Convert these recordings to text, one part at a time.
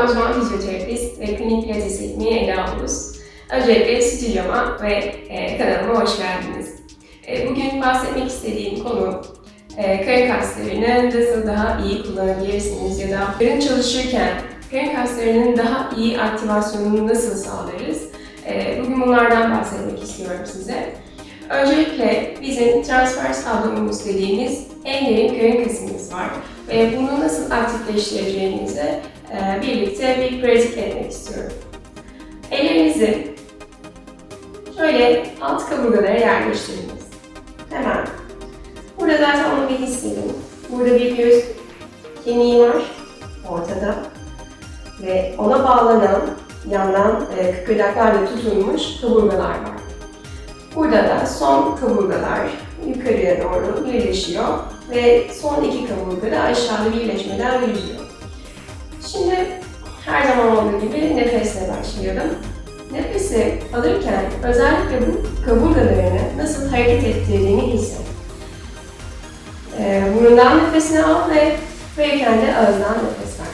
Ben uzman fizyoterapist ve klinik pilates eğitmeni Ela Ulus. Öncelikle stüdyoma ve e, kanalıma hoş geldiniz. E, bugün bahsetmek istediğim konu e, karın kaslarını nasıl daha iyi kullanabilirsiniz ya da karın çalışırken karın kaslarının daha iyi aktivasyonunu nasıl sağlarız? E, bugün bunlardan bahsetmek istiyorum size. Öncelikle bizim transvers abdominus dediğimiz en derin karın kasımız var ve bunu nasıl aktifleştireceğimizi e, birlikte bir pratik etmek istiyorum. Ellerinizi şöyle alt kaburgalara yerleştiriniz. Hemen. Burada zaten onu bir hissedin. Burada bir göğüs kemiği var ortada ve ona bağlanan yandan e, kıkırdaklarla tutulmuş kaburgalar var. Burada da son kaburgalar yukarıya doğru birleşiyor ve son iki kaburga da aşağıda birleşmeden yüzüyor. Şimdi her zaman olduğu gibi nefesle başlayalım. Nefesi alırken özellikle bu kaburgalarını nasıl hareket ettirdiğini hisset. Ee, burundan nefesini al ve verirken de ağızdan nefes ver.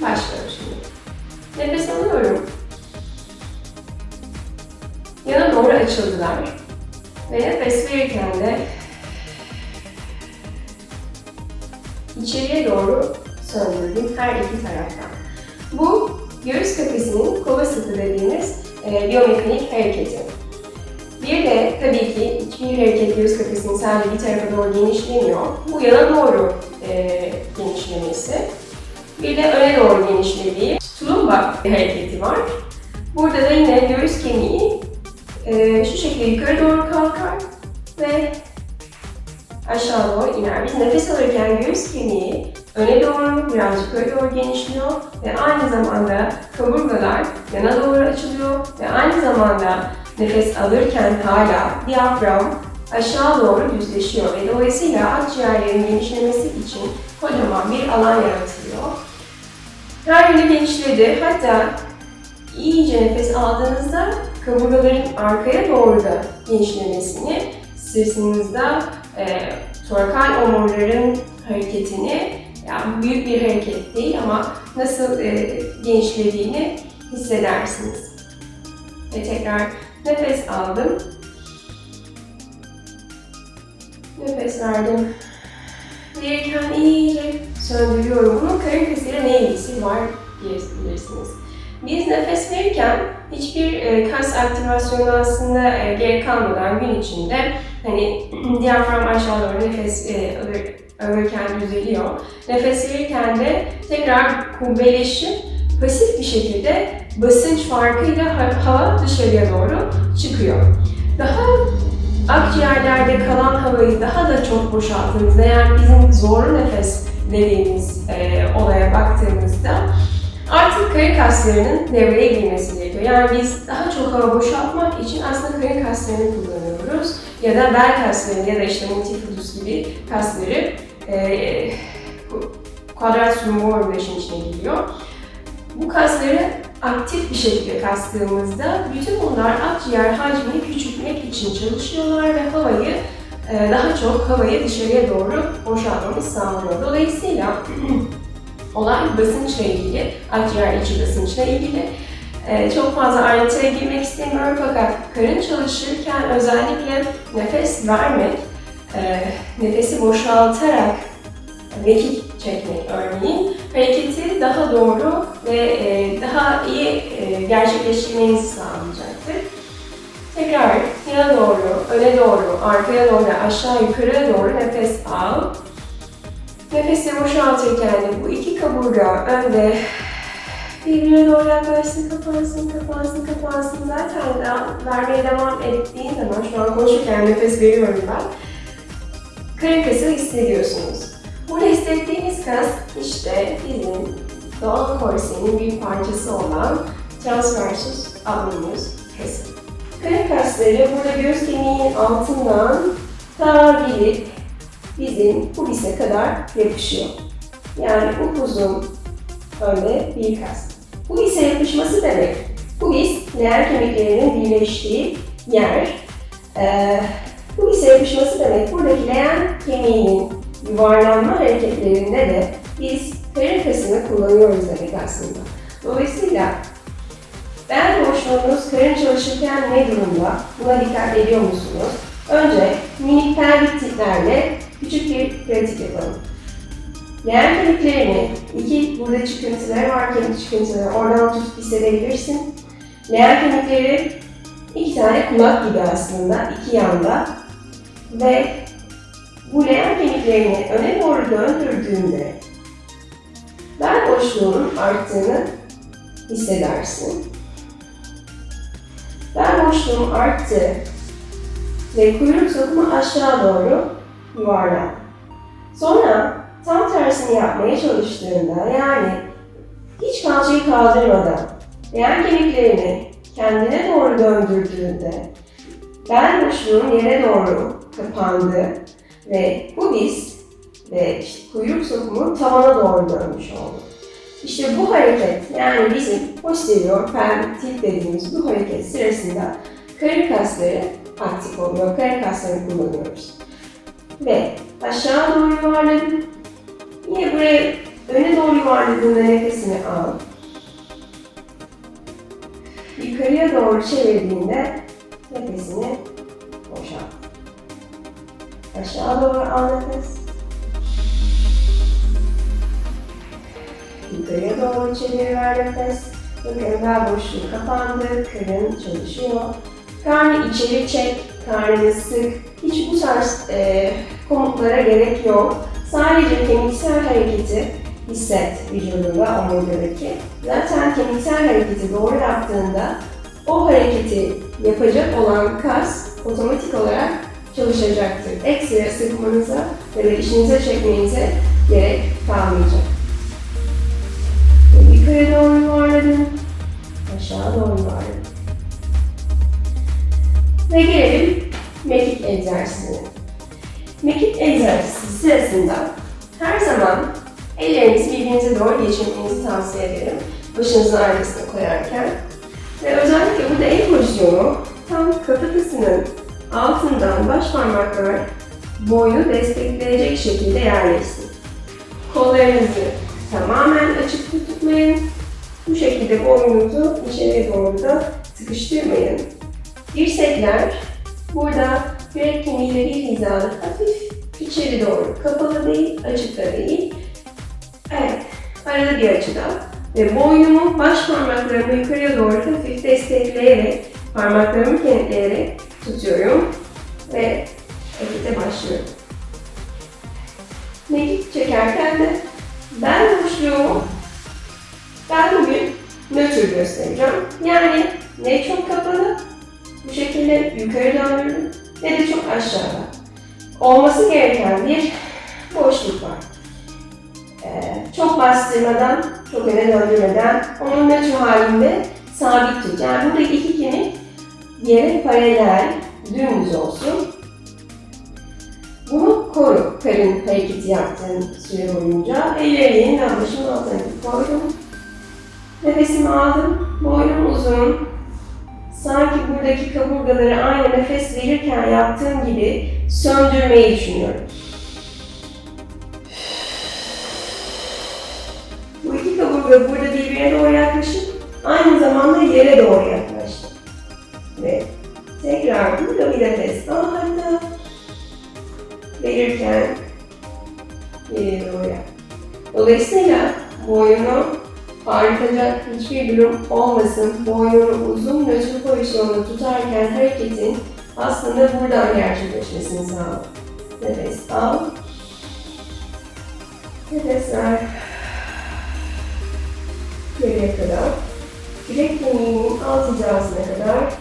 Başlıyorum şimdi. Nefes alıyorum. Yana doğru açıldılar. Ve nefes verirken de içeriye doğru söndürdüm her iki taraftan. Bu göğüs kafesinin kova sıkı dediğimiz e, biyomekanik hareketi. Bir de tabii ki hiçbir hareket göğüs kafesinin sadece bir tarafa doğru genişlemiyor. Bu yana doğru e, genişlemesi. Bir de öne doğru genişlediği tulumba hareketi var. Burada da yine göğüs kemiği e, şu şekilde yukarı doğru kalkar ve aşağı doğru iner. Biz nefes alırken göğüs kemiği öne doğru, birazcık yukarı doğru genişliyor ve aynı zamanda kaburgalar yana doğru açılıyor ve aynı zamanda nefes alırken hala diyafram aşağı doğru düzleşiyor ve dolayısıyla akciğerlerin genişlemesi için kocaman bir alan yaratılıyor. Her yönü genişledi. Hatta iyice nefes aldığınızda kaburgaların arkaya doğru da genişlemesini, sırtınızda e, torakal omurların hareketini, yani büyük bir hareket değil ama nasıl e, genişlediğini hissedersiniz. Ve tekrar nefes aldım. Nefes verdim. Verirken iyice söndürüyorum. Bunun karın kasıyla ne ilgisi var diyebilirsiniz. Biz nefes verirken hiçbir e, kas aktivasyonu aslında e, gerek kalmadan gün içinde hani diyafram aşağı doğru nefes e, alır, alırken düzeliyor. Nefes verirken de tekrar kubbeleşip pasif bir şekilde basınç farkıyla ha- hava dışarıya doğru çıkıyor. Daha akciğerlerde kalan havayı daha da çok boşalttığımızda yani bizim zorlu nefes dediğimiz e, olaya baktığımızda artık karın kaslarının devreye girmesi gerekiyor. Yani biz daha çok hava boşaltmak için aslında karın kaslarını kullanıyoruz. Ya da bel kaslarını ya da işte multifidus gibi kasları e, quadriceps femoral işin içine giriyor. Bu kasları aktif bir şekilde kastığımızda bütün bunlar akciğer hacmini küçültmek için çalışıyorlar ve havayı e, daha çok havayı dışarıya doğru boşaltmamız sağlıyor. Dolayısıyla olay basınçla ilgili, akciğer içi basınçla ilgili. Ee, çok fazla ayrıntıya girmek istemiyorum fakat karın çalışırken özellikle nefes vermek, e, nefesi boşaltarak mekik çekmek örneğin hareketi daha doğru ve e, daha iyi e, gerçekleştirmenizi sağlayacaktır. Tekrar yana doğru, öne doğru, arkaya doğru, aşağı yukarı doğru nefes al. Nefesi boşaltırken de bu iki kaburga önde birbirine doğru yaklaşsın, kapansın, kapansın, kapansın. Zaten vermeye devam ettiğin zaman, şu an konuşurken nefes veriyorum ben. Karın kası hissediyorsunuz. Burada hissettiğiniz kas işte bizim doğal korsenin bir parçası olan transversus abdominis kası. Karın kasları burada göğüs kemiğinin altından ta gelip bizim pubise kadar yapışıyor. Yani upuzun önde bir kas. Pubise yapışması demek. Pubis, leğen kemiklerinin birleştiği yer. Ee, pubise yapışması demek buradaki leğen kemiğinin yuvarlanma hareketlerinde de biz karın kasını kullanıyoruz demek aslında. Dolayısıyla bel boşluğunuz karın çalışırken ne durumda? Buna dikkat ediyor musunuz? Önce minik pelvik tiplerle küçük bir pratik yapalım. Leğen kemiklerini, iki burada çıkıntıları var, kemik çıkıntıları, oradan tutup hissedebilirsin. Leğen kemikleri iki tane kulak gibi aslında, iki yanda. Ve bu leğen kemiklerini öne doğru döndürdüğünde bel boşluğunun arttığını hissedersin. Bel boşluğum arttı ve kuyruk sokumu aşağı doğru yuvarlan. Sonra tam tersini yapmaya çalıştığında yani hiç kalçayı kaldırmadan leğen kemiklerini kendine doğru döndürdüğünde bel boşluğun yere doğru kapandı ve bu diz ve işte kuyruk sokumu tavana doğru dönmüş oldu. İşte bu hareket yani bizim posterior pelvic tilt dediğimiz bu hareket sırasında karın kasları aktif oluyor. Karın kaslarını kullanıyoruz. Ve aşağı doğru yuvarladım. Yine buraya öne doğru yuvarladığında nefesini al. Yukarıya doğru çevirdiğinde nefesini. Aşağı doğru al nefes. Yukarıya doğru çevir ver nefes. Bakın bel boşluğu kapandı, karın çalışıyor. Karnı içeri çek, karnını sık. Hiç bu tarz e, komutlara gerek yok. Sadece kemiksel hareketi hisset vücudunda, omurgadaki. Zaten kemiksel hareketi doğru yaptığında o hareketi yapacak olan kas otomatik olarak çalışacaktır. Ekstra sıkmanıza ya da işinize çekmenize gerek kalmayacak. Yukarı doğru yuvarladım. Aşağı doğru yuvarladım. Ve gelelim mekik egzersizine. Mekik egzersizi sırasında her zaman ellerinizi birbirinize doğru geçirmenizi tavsiye ederim. Başınızın arkasına koyarken. Ve özellikle burada el pozisyonu tam kafatasının altından baş parmaklar boynu destekleyecek şekilde yerleşsin. Kollarınızı tamamen açık tutmayın. Bu şekilde boynunuzu içeri doğru da sıkıştırmayın. Dirsekler burada yürek kemiğiyle bir hizada hafif içeri doğru. Kapalı değil, açık da değil. Evet, arada bir açıda. Ve boynumu baş parmaklarımı yukarıya doğru hafif destekleyerek, parmaklarımı kenetleyerek tutuyorum. Ve harekete başlıyorum. Mekik çekerken de ben boşluğumu ben bugün nötr göstereceğim. Yani ne çok kapalı, bu şekilde yukarı döndürün ne de çok aşağıda. Olması gereken bir boşluk var. Ee, çok bastırmadan, çok öne döndürmeden, onun nötr halinde sabit tut. Yani buradaki iki yere paralel, dümdüz olsun. Bunu koru karın hareketi yaptığın süre boyunca. Elleri yeniden başımın altına koydum. Nefesimi aldım. Boynum uzun. Sanki buradaki kaburgaları aynı nefes verirken yaptığım gibi söndürmeyi düşünüyorum. Bu iki kaburga burada birbirine doğru yaklaşıp aynı zamanda yere doğru yaklaştı. Ve bir nefes al hatta verirken geriye doğru yak. Dolayısıyla boyunu Harikacak hiçbir durum olmasın. Boynunu uzun nötr pozisyonda tutarken hareketin aslında buradan gerçekleşmesini sağla. Nefes al. Nefes ver. Geriye kadar. Bilek kemiğinin alt hizasına kadar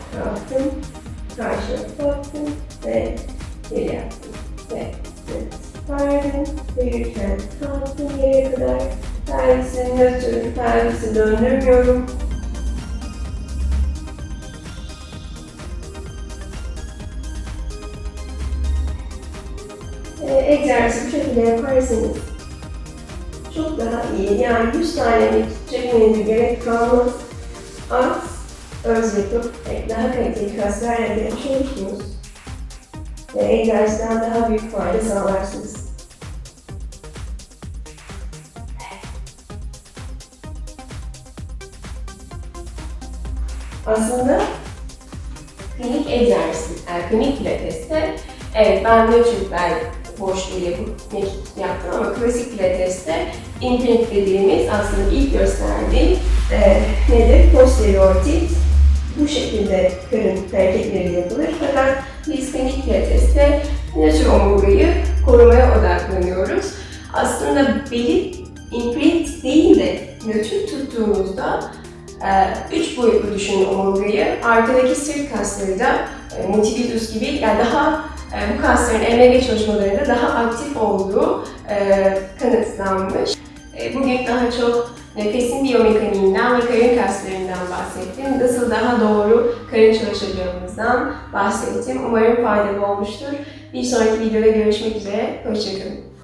egzersizi bu şekilde yaparsanız çok daha iyi. Yani 100 tane çekmenize gerek kalmaz. Az, öz yapıp daha kaliteli kaslar elde etmiş. Ve egzersizden daha büyük fayda sağlarsınız. aslında klinik egzersiz, yani klinik pilateste evet ben nötr bel boşluğu yapıp yaptım ama klasik pilateste imprint dediğimiz aslında ilk gösterdiği e, nedir? Posterior tilt bu şekilde karın hareketleri yapılır. Fakat biz klinik pilateste nötr omurgayı korumaya odaklanıyoruz. Aslında beli imprint değil de nötr tuttuğumuzda e, üç boyutlu düşünün omurgayı. Arkadaki sırt kasları da e, gibi yani daha bu kasların EMG çalışmalarında daha aktif olduğu e, kanıtlanmış. E, bugün daha çok nefesin biyomekaniğinden ve karın kaslarından bahsettim. Nasıl daha doğru karın çalışacağımızdan bahsettim. Umarım faydalı olmuştur. Bir sonraki videoda görüşmek üzere. Hoşçakalın.